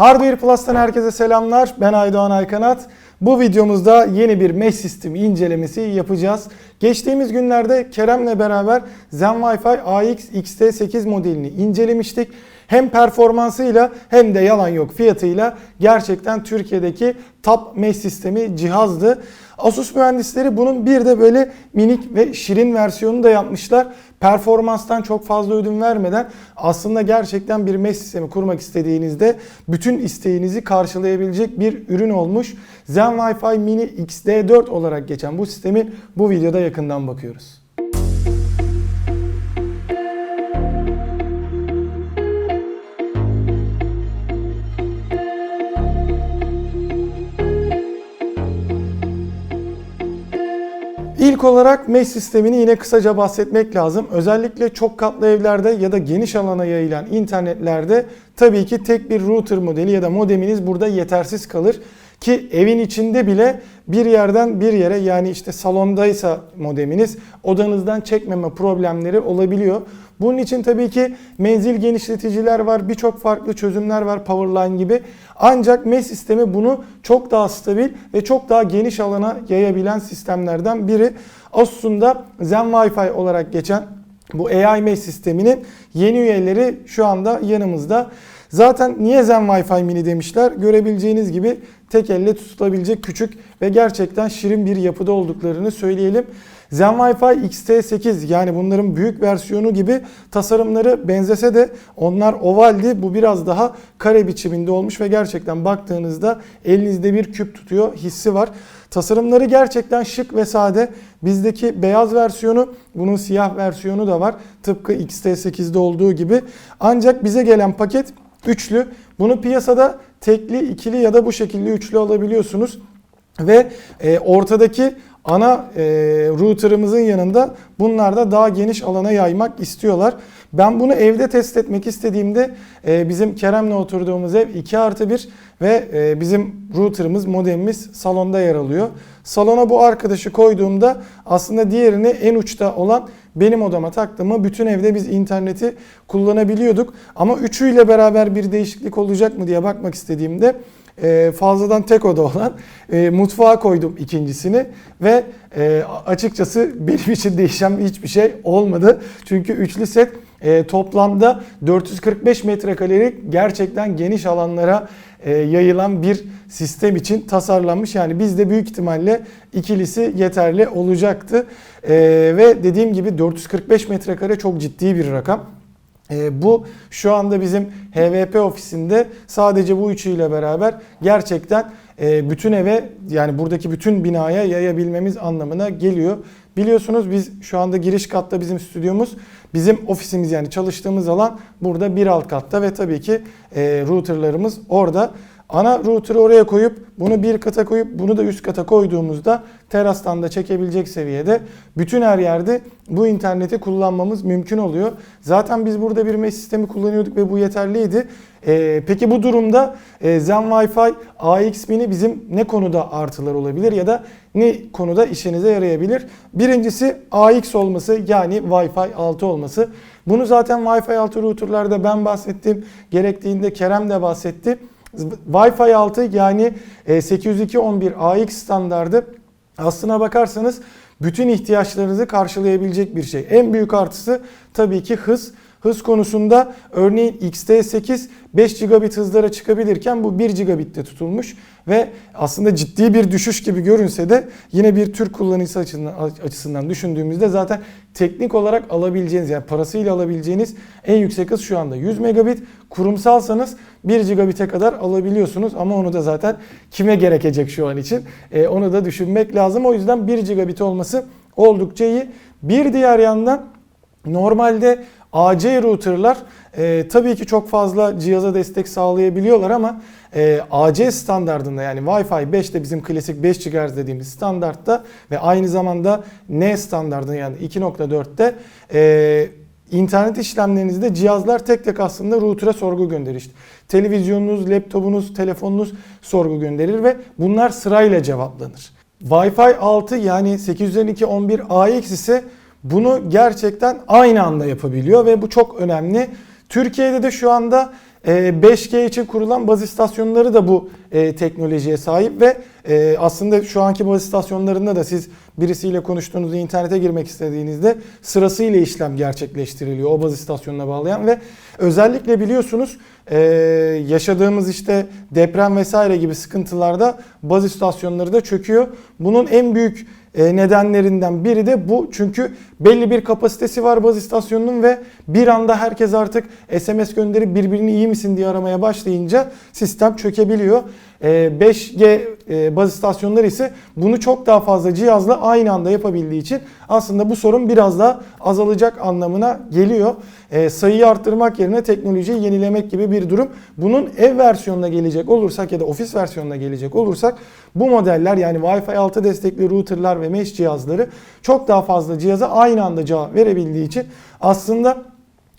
Hardware Plus'tan herkese selamlar. Ben Aydoğan Aykanat. Bu videomuzda yeni bir mesh sistemi incelemesi yapacağız. Geçtiğimiz günlerde Kerem'le beraber Zen Wi-Fi AX XT8 modelini incelemiştik. Hem performansıyla hem de yalan yok fiyatıyla gerçekten Türkiye'deki top mesh sistemi cihazdı. Asus mühendisleri bunun bir de böyle minik ve şirin versiyonunu da yapmışlar. Performanstan çok fazla ödün vermeden aslında gerçekten bir mesh sistemi kurmak istediğinizde bütün isteğinizi karşılayabilecek bir ürün olmuş. Zen Wi-Fi Mini XD4 olarak geçen bu sistemi bu videoda yakından bakıyoruz. İlk olarak mesh sistemini yine kısaca bahsetmek lazım. Özellikle çok katlı evlerde ya da geniş alana yayılan internetlerde tabii ki tek bir router modeli ya da modeminiz burada yetersiz kalır. Ki evin içinde bile bir yerden bir yere yani işte salondaysa modeminiz odanızdan çekmeme problemleri olabiliyor. Bunun için tabii ki menzil genişleticiler var, birçok farklı çözümler var Powerline gibi. Ancak mesh sistemi bunu çok daha stabil ve çok daha geniş alana yayabilen sistemlerden biri. Asus'un da Zen Wi-Fi olarak geçen bu AI mesh sisteminin yeni üyeleri şu anda yanımızda. Zaten niye Zen Wi-Fi mini demişler? Görebileceğiniz gibi tek elle tutulabilecek küçük ve gerçekten şirin bir yapıda olduklarını söyleyelim. Zen Wi-Fi XT8 yani bunların büyük versiyonu gibi tasarımları benzese de onlar ovaldi. Bu biraz daha kare biçiminde olmuş ve gerçekten baktığınızda elinizde bir küp tutuyor hissi var. Tasarımları gerçekten şık ve sade. Bizdeki beyaz versiyonu, bunun siyah versiyonu da var. Tıpkı XT8'de olduğu gibi. Ancak bize gelen paket üçlü. Bunu piyasada tekli, ikili ya da bu şekilde üçlü alabiliyorsunuz. Ve e, ortadaki ana e, router'ımızın yanında bunlar da daha geniş alana yaymak istiyorlar. Ben bunu evde test etmek istediğimde e, bizim Kerem'le oturduğumuz ev 2 artı 1 ve e, bizim router'ımız, modemimiz salonda yer alıyor. Salona bu arkadaşı koyduğumda aslında diğerini en uçta olan benim odama taktığımı bütün evde biz interneti kullanabiliyorduk. Ama üçüyle beraber bir değişiklik olacak mı diye bakmak istediğimde e, fazladan tek oda olan e, mutfağa koydum ikincisini ve e, açıkçası benim için değişen hiçbir şey olmadı. Çünkü üçlü set toplamda 445 metrekarelik gerçekten geniş alanlara yayılan bir sistem için tasarlanmış. Yani bizde büyük ihtimalle ikilisi yeterli olacaktı. E, ve dediğim gibi 445 metrekare çok ciddi bir rakam. E, bu şu anda bizim HVP ofisinde sadece bu üçüyle beraber gerçekten e, bütün eve yani buradaki bütün binaya yayabilmemiz anlamına geliyor. Biliyorsunuz biz şu anda giriş katta bizim stüdyomuz. Bizim ofisimiz yani çalıştığımız alan burada bir alt katta ve tabii ki e, routerlarımız orada. Ana router'ı oraya koyup bunu bir kata koyup bunu da üst kata koyduğumuzda terastan da çekebilecek seviyede bütün her yerde bu interneti kullanmamız mümkün oluyor. Zaten biz burada bir mesh sistemi kullanıyorduk ve bu yeterliydi. Ee, peki bu durumda e, Zen Wi-Fi AX Mini bizim ne konuda artılar olabilir ya da ne konuda işinize yarayabilir? Birincisi AX olması yani Wi-Fi 6 olması. Bunu zaten Wi-Fi 6 routerlarda ben bahsettim. Gerektiğinde Kerem de bahsetti. Wi-Fi 6 yani 802.11ax standardı aslına bakarsanız bütün ihtiyaçlarınızı karşılayabilecek bir şey. En büyük artısı tabii ki hız. Hız konusunda örneğin XT8 5 gigabit hızlara çıkabilirken bu 1 gigabitte tutulmuş ve aslında ciddi bir düşüş gibi görünse de yine bir Türk kullanıcısı açısından, açısından düşündüğümüzde zaten teknik olarak alabileceğiniz yani parasıyla alabileceğiniz en yüksek hız şu anda 100 megabit. Kurumsalsanız 1 gigabit'e kadar alabiliyorsunuz ama onu da zaten kime gerekecek şu an için e, onu da düşünmek lazım. O yüzden 1 gigabit olması oldukça iyi. Bir diğer yandan normalde AC router'lar e, tabii ki çok fazla cihaza destek sağlayabiliyorlar ama e, AC standartında yani Wi-Fi 5'te bizim klasik 5 GHz dediğimiz standartta ve aynı zamanda N standartında yani 2.4'te e, internet işlemlerinizde cihazlar tek tek aslında router'a sorgu gönderir. İşte televizyonunuz, laptopunuz, telefonunuz sorgu gönderir ve bunlar sırayla cevaplanır. Wi-Fi 6 yani 802.11ax ise bunu gerçekten aynı anda yapabiliyor ve bu çok önemli. Türkiye'de de şu anda e, 5G için kurulan baz istasyonları da bu e, teknolojiye sahip ve e, aslında şu anki baz istasyonlarında da siz birisiyle konuştuğunuzda internete girmek istediğinizde sırasıyla işlem gerçekleştiriliyor o baz istasyonuna bağlayan ve özellikle biliyorsunuz yaşadığımız işte deprem vesaire gibi sıkıntılarda baz istasyonları da çöküyor. Bunun en büyük nedenlerinden biri de bu. Çünkü belli bir kapasitesi var baz istasyonunun ve bir anda herkes artık SMS gönderip birbirini iyi misin diye aramaya başlayınca sistem çökebiliyor. E, 5G e, baz istasyonları ise bunu çok daha fazla cihazla aynı anda yapabildiği için aslında bu sorun biraz daha azalacak anlamına geliyor. E, sayıyı arttırmak yerine teknolojiyi yenilemek gibi bir durum. Bunun ev versiyonuna gelecek olursak ya da ofis versiyonuna gelecek olursak bu modeller yani Wi-Fi 6 destekli routerlar ve mesh cihazları çok daha fazla cihaza aynı anda cevap verebildiği için aslında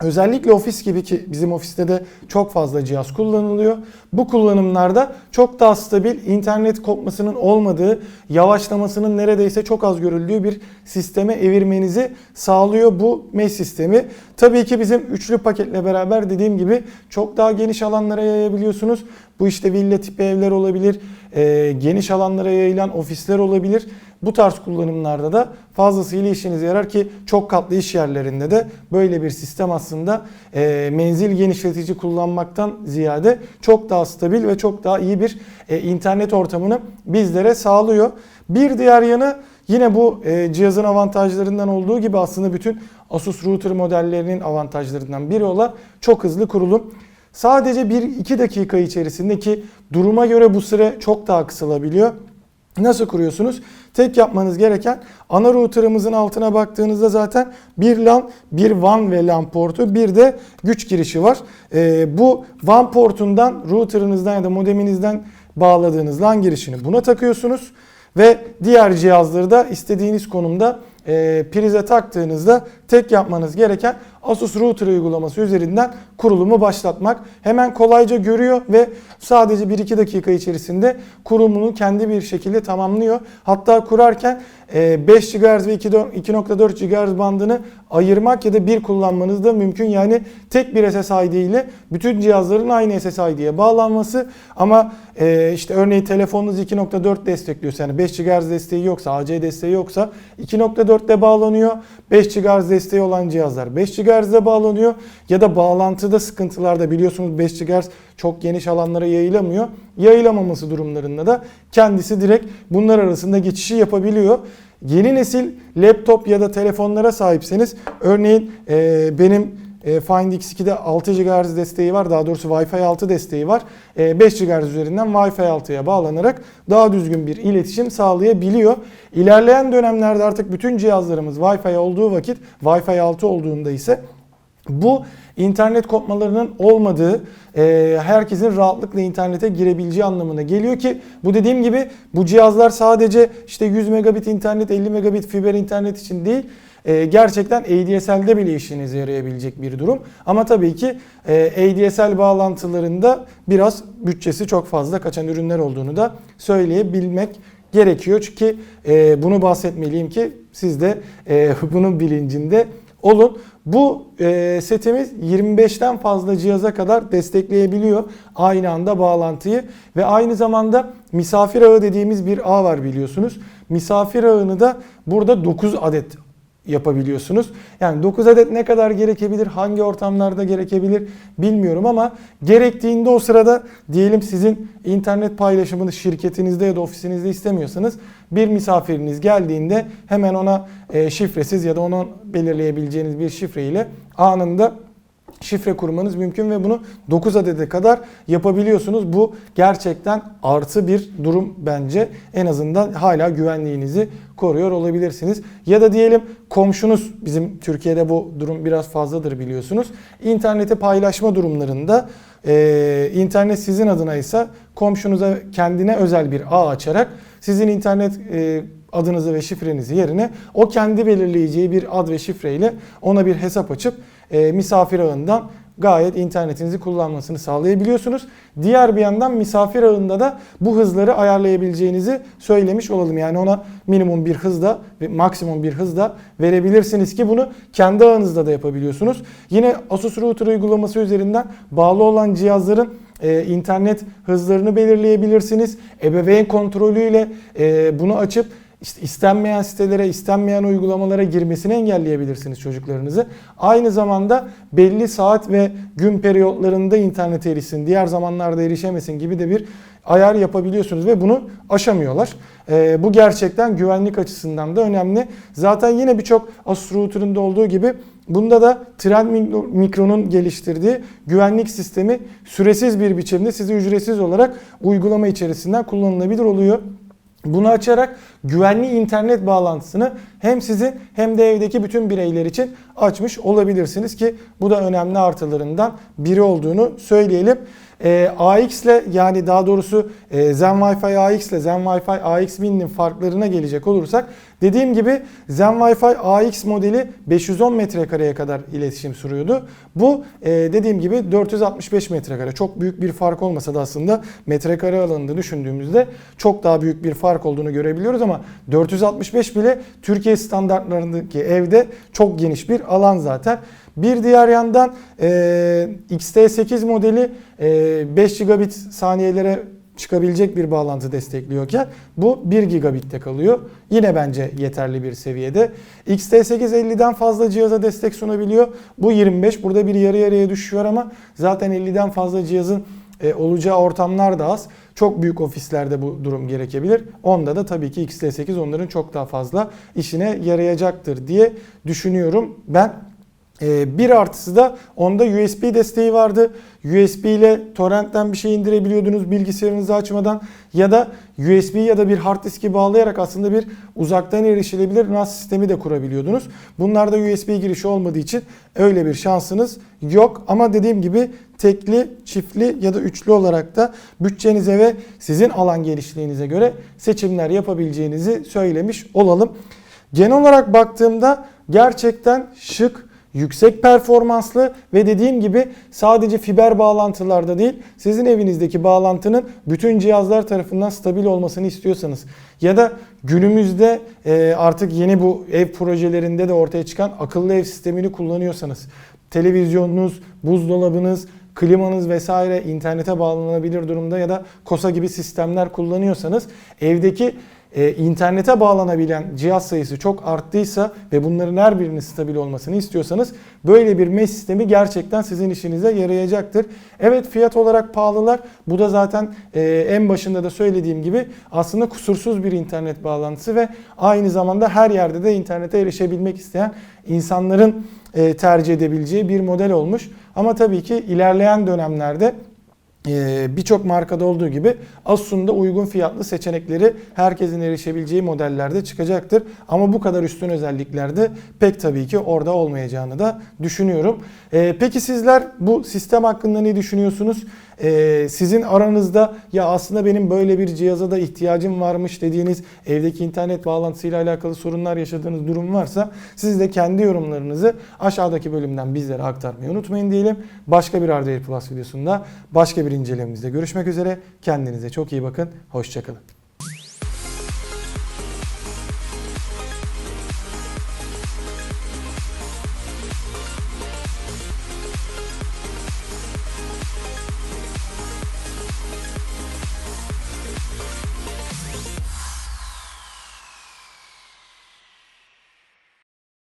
Özellikle ofis gibi ki bizim ofiste de çok fazla cihaz kullanılıyor. Bu kullanımlarda çok daha stabil, internet kopmasının olmadığı, yavaşlamasının neredeyse çok az görüldüğü bir sisteme evirmenizi sağlıyor bu mesh sistemi. Tabii ki bizim üçlü paketle beraber dediğim gibi çok daha geniş alanlara yayabiliyorsunuz. Bu işte villa tipi evler olabilir, e, geniş alanlara yayılan ofisler olabilir. Bu tarz kullanımlarda da fazlasıyla işinize yarar ki çok katlı iş yerlerinde de böyle bir sistem aslında e, menzil genişletici kullanmaktan ziyade çok daha stabil ve çok daha iyi bir e, internet ortamını bizlere sağlıyor. Bir diğer yanı yine bu e, cihazın avantajlarından olduğu gibi aslında bütün Asus router modellerinin avantajlarından biri olan çok hızlı kurulum. Sadece 1-2 dakika içerisinde ki duruma göre bu süre çok daha kısalabiliyor. Nasıl kuruyorsunuz? Tek yapmanız gereken ana routerımızın altına baktığınızda zaten bir LAN, bir WAN ve LAN portu, bir de güç girişi var. Ee, bu WAN portundan routerınızdan ya da modeminizden bağladığınız LAN girişini buna takıyorsunuz ve diğer cihazları da istediğiniz konumda e, prize taktığınızda tek yapmanız gereken Asus Router uygulaması üzerinden kurulumu başlatmak. Hemen kolayca görüyor ve sadece 1-2 dakika içerisinde kurulumunu kendi bir şekilde tamamlıyor. Hatta kurarken 5 GHz ve 2.4 GHz bandını ayırmak ya da bir kullanmanız da mümkün. Yani tek bir SSID ile bütün cihazların aynı SSID'ye bağlanması ama e, işte örneğin telefonunuz 2.4 destekliyorsa yani 5 GHz desteği yoksa AC desteği yoksa 2.4'te bağlanıyor. 5 GHz desteği olan cihazlar 5 GHz'de bağlanıyor ya da bağlantıda sıkıntılarda biliyorsunuz 5 GHz çok geniş alanlara yayılamıyor. Yayılamaması durumlarında da kendisi direkt bunlar arasında geçişi yapabiliyor. Yeni nesil laptop ya da telefonlara sahipseniz örneğin e, benim e, Find X2'de 6 GHz desteği var. Daha doğrusu Wi-Fi 6 desteği var. E, 5 GHz üzerinden Wi-Fi 6'ya bağlanarak daha düzgün bir iletişim sağlayabiliyor. İlerleyen dönemlerde artık bütün cihazlarımız Wi-Fi olduğu vakit Wi-Fi 6 olduğunda ise bu internet kopmalarının olmadığı, e, herkesin rahatlıkla internete girebileceği anlamına geliyor ki bu dediğim gibi bu cihazlar sadece işte 100 megabit internet, 50 megabit fiber internet için değil, e, gerçekten ADSL'de bile işinize yarayabilecek bir durum. Ama tabii ki e, ADSL bağlantılarında biraz bütçesi çok fazla kaçan ürünler olduğunu da söyleyebilmek gerekiyor. Çünkü e, bunu bahsetmeliyim ki siz de e, bunun bilincinde olun. Bu e, setimiz 25'ten fazla cihaza kadar destekleyebiliyor aynı anda bağlantıyı ve aynı zamanda misafir ağı dediğimiz bir ağ var biliyorsunuz. Misafir ağını da burada 9 adet yapabiliyorsunuz. Yani 9 adet ne kadar gerekebilir, hangi ortamlarda gerekebilir bilmiyorum ama gerektiğinde o sırada diyelim sizin internet paylaşımını şirketinizde ya da ofisinizde istemiyorsanız bir misafiriniz geldiğinde hemen ona e, şifresiz ya da onun belirleyebileceğiniz bir şifre ile anında şifre kurmanız mümkün ve bunu 9 adede kadar yapabiliyorsunuz. Bu gerçekten artı bir durum bence. En azından hala güvenliğinizi koruyor olabilirsiniz. Ya da diyelim komşunuz bizim Türkiye'de bu durum biraz fazladır biliyorsunuz. İnterneti paylaşma durumlarında e, internet sizin adına ise komşunuza kendine özel bir ağ açarak sizin internet e, adınızı ve şifrenizi yerine o kendi belirleyeceği bir ad ve şifreyle ona bir hesap açıp e, misafir ağından gayet internetinizi kullanmasını sağlayabiliyorsunuz. Diğer bir yandan misafir ağında da bu hızları ayarlayabileceğinizi söylemiş olalım. Yani ona minimum bir hızda ve maksimum bir hızda verebilirsiniz ki bunu kendi ağınızda da yapabiliyorsunuz. Yine Asus Router uygulaması üzerinden bağlı olan cihazların e, internet hızlarını belirleyebilirsiniz. Ebeveyn kontrolüyle e, bunu açıp işte istenmeyen sitelere, istenmeyen uygulamalara girmesini engelleyebilirsiniz çocuklarınızı. Aynı zamanda belli saat ve gün periyotlarında internete erişsin, diğer zamanlarda erişemesin gibi de bir ayar yapabiliyorsunuz ve bunu aşamıyorlar. Ee, bu gerçekten güvenlik açısından da önemli. Zaten yine birçok Asus olduğu gibi bunda da Trend Micro'nun geliştirdiği güvenlik sistemi süresiz bir biçimde size ücretsiz olarak uygulama içerisinden kullanılabilir oluyor. Bunu açarak güvenli internet bağlantısını hem sizin hem de evdeki bütün bireyler için açmış olabilirsiniz ki bu da önemli artılarından biri olduğunu söyleyelim. E, AX ile yani daha doğrusu e, Zen Wi-Fi AX ile Zen Wi-Fi AX Mini'nin farklarına gelecek olursak dediğim gibi Zen Wi-Fi AX modeli 510 metrekareye kadar iletişim sürüyordu. Bu e, dediğim gibi 465 metrekare. Çok büyük bir fark olmasa da aslında metrekare alanında düşündüğümüzde çok daha büyük bir fark olduğunu görebiliyoruz ama 465 bile Türkiye standartlarındaki evde çok geniş bir alan zaten. Bir diğer yandan e, XT8 modeli e, 5 gigabit saniyelere çıkabilecek bir bağlantı destekliyorken bu 1 gigabitte kalıyor. Yine bence yeterli bir seviyede. XT8 50'den fazla cihaza destek sunabiliyor. Bu 25. Burada bir yarı yarıya düşüyor ama zaten 50'den fazla cihazın e, olacağı ortamlar da az. Çok büyük ofislerde bu durum gerekebilir. Onda da tabii ki XT8 onların çok daha fazla işine yarayacaktır diye düşünüyorum ben. Ee, bir artısı da onda USB desteği vardı. USB ile torrentten bir şey indirebiliyordunuz bilgisayarınızı açmadan ya da USB ya da bir hard diski bağlayarak aslında bir uzaktan erişilebilir NAS sistemi de kurabiliyordunuz. Bunlarda USB girişi olmadığı için öyle bir şansınız yok ama dediğim gibi tekli, çiftli ya da üçlü olarak da bütçenize ve sizin alan genişliğinize göre seçimler yapabileceğinizi söylemiş olalım. Genel olarak baktığımda gerçekten şık yüksek performanslı ve dediğim gibi sadece fiber bağlantılarda değil sizin evinizdeki bağlantının bütün cihazlar tarafından stabil olmasını istiyorsanız ya da günümüzde e, artık yeni bu ev projelerinde de ortaya çıkan akıllı ev sistemini kullanıyorsanız televizyonunuz, buzdolabınız, klimanız vesaire internete bağlanabilir durumda ya da kosa gibi sistemler kullanıyorsanız evdeki e, internete bağlanabilen cihaz sayısı çok arttıysa ve bunların her birinin stabil olmasını istiyorsanız böyle bir mesh sistemi gerçekten sizin işinize yarayacaktır. Evet fiyat olarak pahalılar. Bu da zaten e, en başında da söylediğim gibi aslında kusursuz bir internet bağlantısı ve aynı zamanda her yerde de internete erişebilmek isteyen insanların e, tercih edebileceği bir model olmuş. Ama tabii ki ilerleyen dönemlerde birçok markada olduğu gibi Asus'un uygun fiyatlı seçenekleri herkesin erişebileceği modellerde çıkacaktır. Ama bu kadar üstün özelliklerde pek tabii ki orada olmayacağını da düşünüyorum. Ee, peki sizler bu sistem hakkında ne düşünüyorsunuz? Ee, sizin aranızda ya aslında benim böyle bir cihaza da ihtiyacım varmış dediğiniz evdeki internet bağlantısıyla alakalı sorunlar yaşadığınız durum varsa siz de kendi yorumlarınızı aşağıdaki bölümden bizlere aktarmayı unutmayın diyelim. Başka bir Hardware Plus videosunda başka bir incelememizde görüşmek üzere. Kendinize çok iyi bakın. Hoşçakalın.